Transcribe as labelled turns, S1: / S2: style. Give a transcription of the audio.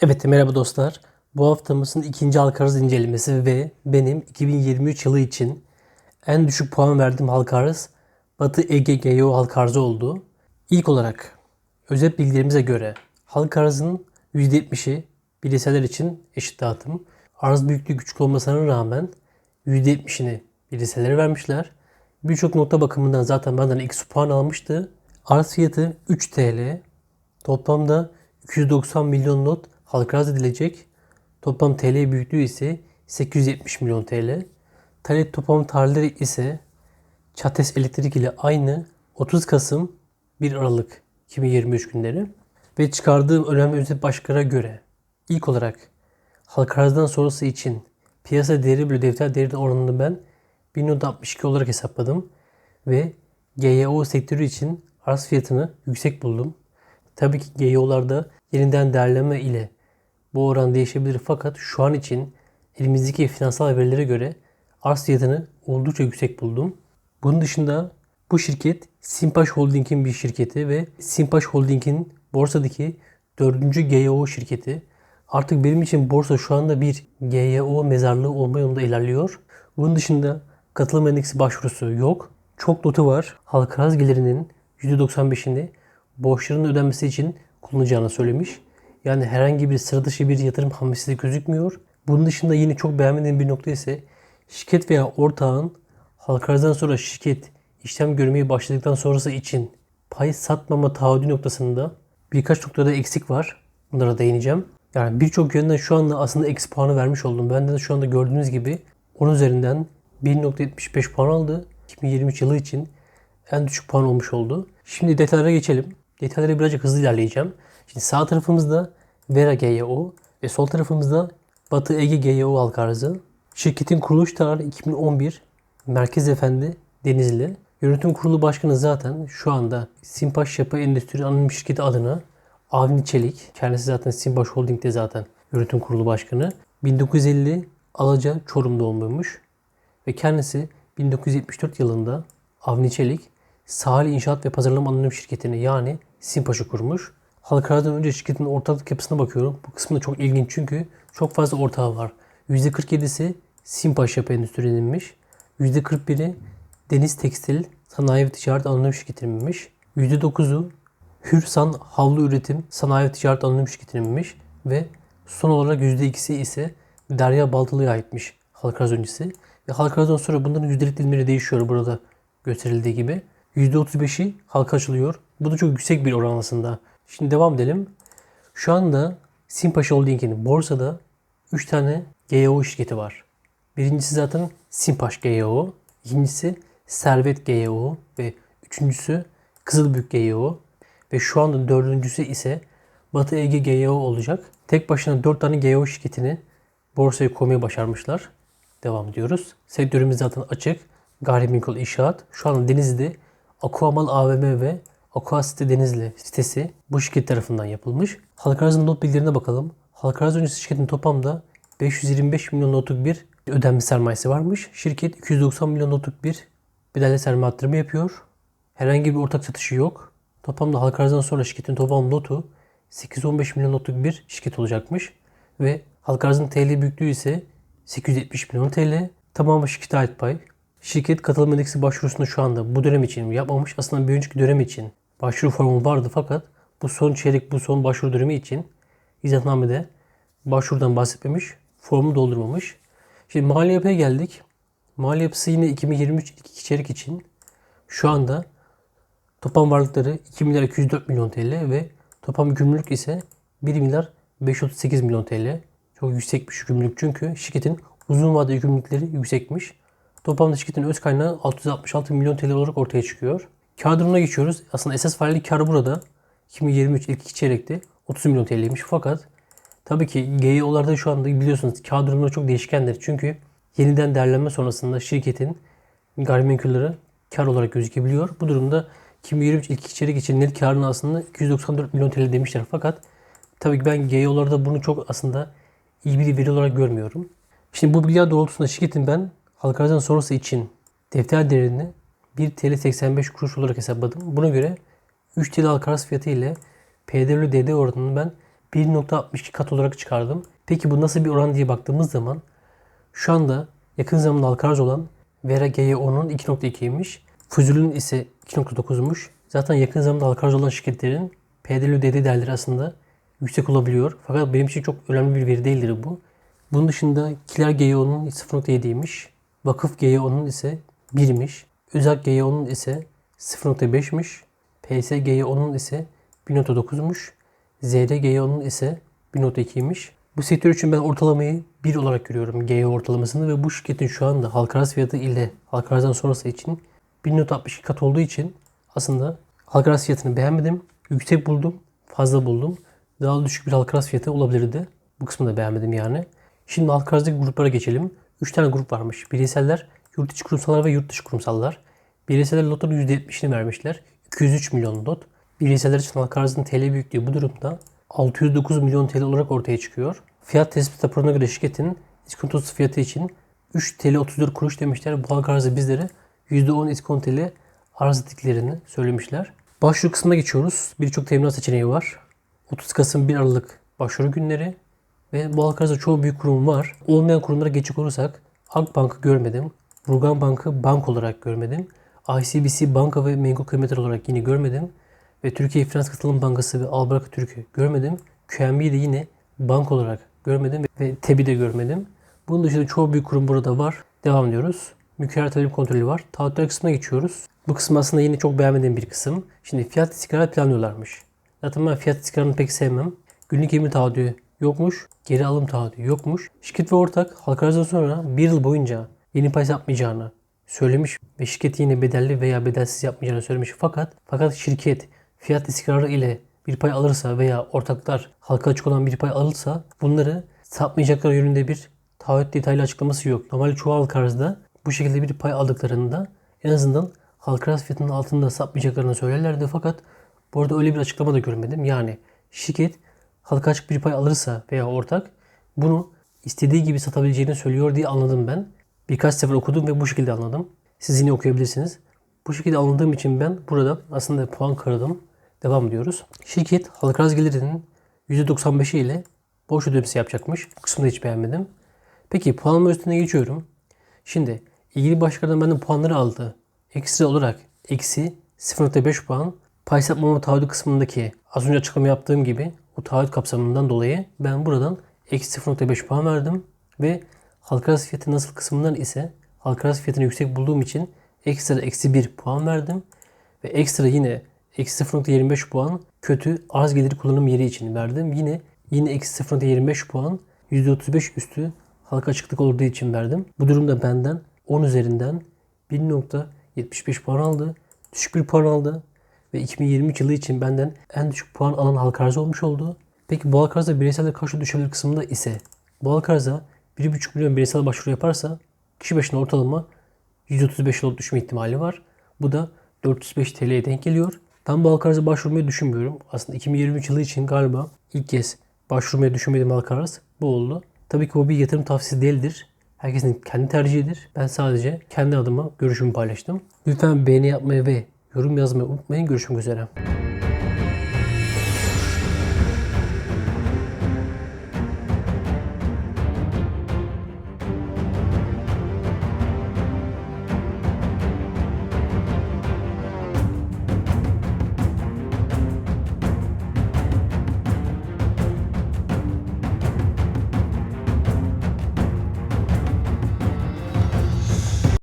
S1: Evet merhaba dostlar. Bu haftamızın ikinci halka arz incelemesi ve benim 2023 yılı için en düşük puan verdiğim halka arz Batı Ege GEO halka arzı oldu. İlk olarak özet bilgilerimize göre halka arzın %70'i bireyseller için eşit dağıtım. Arz büyüklüğü küçük olmasına rağmen %70'ini bireysellere vermişler. Birçok nokta bakımından zaten benden x puan almıştı. Arz fiyatı 3 TL. Toplamda 290 milyon not halka arz edilecek. Toplam TL büyüklüğü ise 870 milyon TL. Talep toplam tarihleri ise Çates Elektrik ile aynı 30 Kasım 1 Aralık 2023 günleri. Ve çıkardığım önemli özet başlıklara göre ilk olarak halka arzdan sonrası için piyasa değeri bölü defter değeri oranını ben 1.62 olarak hesapladım. Ve GYO sektörü için arz fiyatını yüksek buldum. Tabii ki GYO'larda yeniden değerleme ile bu oran değişebilir fakat şu an için elimizdeki finansal verilere göre arz fiyatını oldukça yüksek buldum. Bunun dışında bu şirket Simpaş Holding'in bir şirketi ve Simpaş Holding'in borsadaki dördüncü GYO şirketi. Artık benim için borsa şu anda bir GYO mezarlığı olma yolunda ilerliyor. Bunun dışında katılım endeksi başvurusu yok. Çok notu var. Halka gelirinin %95'ini borçların ödenmesi için kullanacağını söylemiş. Yani herhangi bir sıra dışı bir yatırım hamlesi de gözükmüyor. Bunun dışında yine çok beğenmediğim bir nokta ise şirket veya ortağın halka arzdan sonra şirket işlem görmeye başladıktan sonrası için pay satmama taahhüdü noktasında birkaç noktada eksik var. Bunlara değineceğim. Yani birçok yönden şu anda aslında eksi puanı vermiş oldum. Ben de şu anda gördüğünüz gibi 10 üzerinden 1.75 puan aldı. 2023 yılı için en düşük puan olmuş oldu. Şimdi detaylara geçelim. Detaylara birazcık hızlı ilerleyeceğim. Şimdi sağ tarafımızda Vera GYO ve sol tarafımızda Batı Ege GYO halka arzı. Şirketin kuruluş tarihi 2011. Merkez Efendi Denizli. Yönetim kurulu başkanı zaten şu anda Simpaş Yapı Endüstri Anonim Şirketi adına Avni Çelik. Kendisi zaten Simpaş Holding'de zaten yönetim kurulu başkanı. 1950 Alaca Çorum doğumluymuş. Ve kendisi 1974 yılında Avni Çelik Sahil İnşaat ve Pazarlama Anonim Şirketi'ni yani Simpaş'ı kurmuş. Halka arzdan önce şirketin ortaklık yapısına bakıyorum. Bu kısmı da çok ilginç çünkü çok fazla ortağı var. %47'si Simpaş Yapı Endüstri'ninmiş. %41'i Deniz Tekstil Sanayi ve Ticaret Anonim Şirketi'ninmiş. %9'u Hürsan Havlu Üretim Sanayi ve Ticaret Anonim Şirketi'ninmiş. Ve son olarak %2'si ise Derya Baltalı'ya aitmiş halka arz öncesi. Ve halka arzdan sonra bunların yüzdelik dilimleri değişiyor burada gösterildiği gibi. %35'i halka açılıyor. Bu da çok yüksek bir oran aslında. Şimdi devam edelim. Şu anda Simpaş Holding'in borsada 3 tane GYO şirketi var. Birincisi zaten Simpaş GYO, ikincisi Servet GYO ve üçüncüsü Kızılbük GYO ve şu anda dördüncüsü ise Batı Ege GYO olacak. Tek başına 4 tane GYO şirketini borsaya koymayı başarmışlar. Devam ediyoruz. Sektörümüz zaten açık. Gayrimenkul inşaat. Şu anda Denizli'de Aquamal AVM ve Aqua City Denizli sitesi bu şirket tarafından yapılmış. Halka arzın not bilgilerine bakalım. Halka arz öncesi şirketin toplamda 525 milyon notluk bir ödenme sermayesi varmış. Şirket 290 milyon notluk bir bedelli sermaye arttırma yapıyor. Herhangi bir ortak satışı yok. Toplamda halka sonra şirketin toplam notu 815 milyon notluk bir şirket olacakmış. Ve halka arzın TL büyüklüğü ise 870 milyon TL. Tamamı şirkete ait pay. Şirket katılım endeksi başvurusunu şu anda bu dönem için yapmamış. Aslında bir önceki dönem için başvuru formu vardı fakat bu son çeyrek, bu son başvuru dönemi için izahnamede başvurudan bahsetmemiş, formu doldurmamış. Şimdi mali yapıya geldik. Mali yapısı yine 2023 ilk çeyrek için şu anda toplam varlıkları 2 milyar 204 milyon TL ve toplam gümrük ise 1 milyar 538 milyon TL. Çok yüksekmiş gümrük çünkü şirketin uzun vadeli gümrükleri yüksekmiş. Toplamda şirketin öz kaynağı 666 milyon TL olarak ortaya çıkıyor. Kar durumuna geçiyoruz. Aslında esas faillik karı burada 2023 ilk iki çeyrekte 30 milyon TL'ymiş. Fakat tabii ki GEO'larda şu anda biliyorsunuz kar durumları çok değişkendir. Çünkü yeniden değerlenme sonrasında şirketin gayrimenkulleri kar olarak gözükebiliyor. Bu durumda 2023 ilk iki çeyrek için net karın aslında 294 milyon TL demişler. Fakat tabii ki ben GEO'larda bunu çok aslında iyi bir veri olarak görmüyorum. Şimdi bu bilgiler doğrultusunda şirketin ben halka arzdan sonrası için defter değerini 1 TL 85 kuruş olarak hesapladım. Buna göre 3 TL halka arz fiyatı ile PDL DD oranını ben 1.62 kat olarak çıkardım. Peki bu nasıl bir oran diye baktığımız zaman şu anda yakın zamanda halka arz olan Vera GYO'nun 2.2'ymiş. Fuzul'ün ise 2.9'muş. Zaten yakın zamanda halka arz olan şirketlerin ödediği değerleri aslında yüksek olabiliyor. Fakat benim için çok önemli bir veri değildir bu. Bunun dışında Kiler GYO'nun 0.7'ymiş. Vakıf GYO'nun ise 1'miş. Özak GYO'nun ise 0.5'miş. PS GYO'nun ise 1.9'muş. ZD GYO'nun ise 1.2'ymiş. Bu sektör için ben ortalamayı 1 olarak görüyorum GYO ortalamasını ve bu şirketin şu anda halka arz fiyatı ile halka arzdan sonrası için 1.62 kat olduğu için aslında halka arz fiyatını beğenmedim. Yüksek buldum, fazla buldum. Daha düşük bir halka arz fiyatı olabilirdi. Bu kısmını da beğenmedim yani. Şimdi halka gruplara geçelim. 3 tane grup varmış. Bireyseller, yurt içi kurumsallar ve yurt dışı kurumsallar. Bireyseller lotunun %70'ini vermişler. 203 milyon lot. Bireyseller için halka arzın TL büyüklüğü bu durumda 609 milyon TL olarak ortaya çıkıyor. Fiyat tespit raporuna göre şirketin iskontosu fiyatı için 3 TL 34 kuruş demişler. Bu halka arzı bizlere %10 iskonto ile arz ettiklerini söylemişler. Başvuru kısmına geçiyoruz. Birçok teminat seçeneği var. 30 Kasım 1 Aralık başvuru günleri ve bu halka arzda çoğu büyük kurum var. Olmayan kurumlara geçecek olursak Akbank'ı görmedim. Rugan Bank'ı bank olarak görmedim. ICBC banka ve menkul kıymetler olarak yine görmedim. Ve Türkiye Finans Katılım Bankası ve Albarka Türk'ü görmedim. QNB'yi de yine bank olarak görmedim ve TEB'i de görmedim. Bunun dışında çoğu büyük kurum burada var. Devam ediyoruz. Mükerrer talep kontrolü var. Taahhütler kısmına geçiyoruz. Bu kısım aslında yine çok beğenmediğim bir kısım. Şimdi fiyat istikrarı planlıyorlarmış. Zaten ben fiyat istikrarını pek sevmem. Günlük emir taahhüdü yokmuş. Geri alım taahhüdü yokmuş. Şirket ve ortak halka sonra bir yıl boyunca yeni pay yapmayacağını söylemiş ve şirket yine bedelli veya bedelsiz yapmayacağını söylemiş. Fakat fakat şirket fiyat istikrarı ile bir pay alırsa veya ortaklar halka açık olan bir pay alırsa bunları satmayacakları yönünde bir taahhüt detaylı açıklaması yok. Normalde çoğu arzda bu şekilde bir pay aldıklarında en azından halka arz fiyatının altında satmayacaklarını söylerlerdi. Fakat bu arada öyle bir açıklama da görmedim. Yani şirket halka açık bir pay alırsa veya ortak bunu istediği gibi satabileceğini söylüyor diye anladım ben. Birkaç sefer okudum ve bu şekilde anladım. Siz yine okuyabilirsiniz. Bu şekilde anladığım için ben burada aslında puan kırdım. Devam ediyoruz. Şirket halka arz gelirinin %95'i ile borç ödemesi yapacakmış. Bu kısmını hiç beğenmedim. Peki puanlama üstüne geçiyorum. Şimdi ilgili başkanın benden puanları aldı. Ekstra olarak eksi 0.5 puan pay satmama taahhüdü kısmındaki az önce açıklama yaptığım gibi o taahhüt kapsamından dolayı ben buradan eksi 0.5 puan verdim ve halka arz fiyatı nasıl kısmından ise halka arz fiyatını yüksek bulduğum için ekstra eksi 1 puan verdim ve ekstra yine eksi 0.25 puan kötü arz geliri kullanım yeri için verdim. Yine yine eksi 0.25 puan %35 üstü halka açıklık olduğu için verdim. Bu durumda benden 10 üzerinden 1.75 puan aldı. Düşük bir puan aldı. Ve 2023 yılı için benden en düşük puan alan halka arz olmuş oldu. Peki bu halka arzda bireysel karşı düşebilir kısmında ise bu halka arza 1.5 milyon bireysel başvuru yaparsa kişi başına ortalama 135 lot düşme ihtimali var. Bu da 405 TL'ye denk geliyor. Ben bu halka başvurmayı düşünmüyorum. Aslında 2023 yılı için galiba ilk kez başvurmayı düşünmediğim halka arz bu oldu. Tabii ki bu bir yatırım tavsiyesi değildir. Herkesin kendi tercihidir. Ben sadece kendi adıma görüşümü paylaştım. Lütfen beğeni yapmayı ve yorum yazmayı unutmayın. Görüşmek üzere.